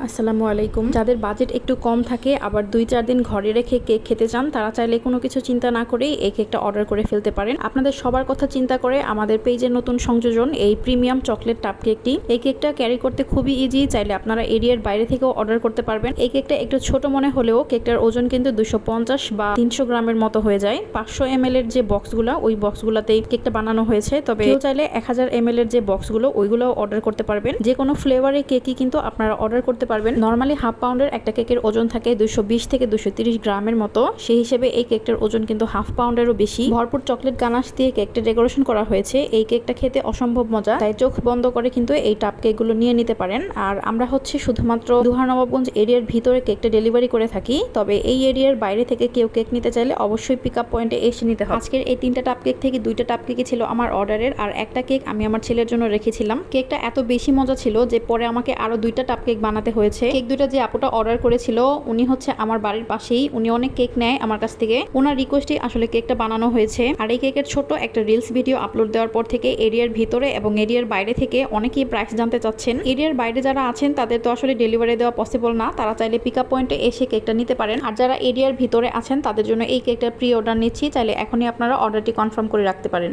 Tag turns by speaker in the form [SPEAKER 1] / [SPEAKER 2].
[SPEAKER 1] আসসালামু আলাইকুম। যাদের বাজেট একটু কম থাকে, আবার দুই চার দিন ঘরে রেখে কেক খেতে চান, তারা চাইলে কোনো কিছু চিন্তা না করেই এই কেকটা অর্ডার করে ফেলতে পারেন। আপনাদের সবার কথা চিন্তা করে আমাদের পেজের নতুন সংযোজন, এই প্রিমিয়াম চকলেট টাপ কেকটি। এই কেকটা ক্যারি করতে খুবই ইজি চাইলে আপনারা এরিয়ার বাইরে থেকেও অর্ডার করতে পারবেন। এই কেকটা একটু ছোট মনে হলেও কেকটার ওজন কিন্তু দুশো পঞ্চাশ বা তিনশো গ্রামের মতো হয়ে যায়। পাঁচশো এম এর যে বক্সগুলো, ওই বক্সগুলোতেই কেকটা বানানো হয়েছে। তবে কেউ চাইলে এক হাজার এম এর যে বক্সগুলো, ওইগুলোও অর্ডার করতে পারবেন। যে কোনো ফ্লেভারের কেকই কিন্তু আপনারা অর্ডার করতে পারবেন নর্মালি হাফ পাউন্ডের একটা কেকের ওজন থাকে দুশো থেকে দুশো গ্রামের মতো। সেই হিসেবে এই কেকটার ওজন কিন্তু হাফ পাউন্ডেরও বেশি। ভরপুর চকলেট গানাশ দিয়ে কেকটা ডেকোরেশন করা হয়েছে। এই কেকটা খেতে অসম্ভব মজা, তাই চোখ বন্ধ করে কিন্তু এই টাপ কেকগুলো নিয়ে নিতে পারেন। আর আমরা হচ্ছে শুধুমাত্র দুহারনবাবগঞ্জ এরিয়ার ভিতরে কেকটা ডেলিভারি করে থাকি। তবে এই এরিয়ার বাইরে থেকে কেউ কেক নিতে চাইলে অবশ্যই পিক আপ পয়েন্টে এসে নিতে হবে। আজকের এই তিনটা টাপ কেক থেকে দুইটা টাপ কেকই ছিল আমার অর্ডারের আর একটা কেক আমি আমার ছেলের জন্য রেখেছিলাম। কেকটা এত বেশি মজা ছিল যে পরে আমাকে আরও দুইটা টাপ কেক বানাতে হয়েছে। কেক দুইটা যে আপুটা অর্ডার করেছিল, উনি হচ্ছে আমার বাড়ির পাশেই, উনি অনেক কেক নেয় আমার কাছ থেকে। ওনার রিকোয়েস্টে আসলে কেকটা বানানো হয়েছে। আর এই কেকের ছোট একটা রিলস ভিডিও আপলোড দেওয়ার পর থেকে এরিয়ার ভিতরে এবং এরিয়ার বাইরে থেকে অনেকেই প্রাইস জানতে চাচ্ছেন। এরিয়ার বাইরে যারা আছেন, তাদের তো আসলে ডেলিভারি দেওয়া পসিবল না। তারা চাইলে পিক আপ পয়েন্টে এসে কেকটা নিতে পারেন। আর যারা এরিয়ার ভিতরে আছেন, তাদের জন্য এই কেকটার প্রি অর্ডার নিচ্ছি। চাইলে এখনই আপনারা অর্ডারটি কনফার্ম করে রাখতে পারেন।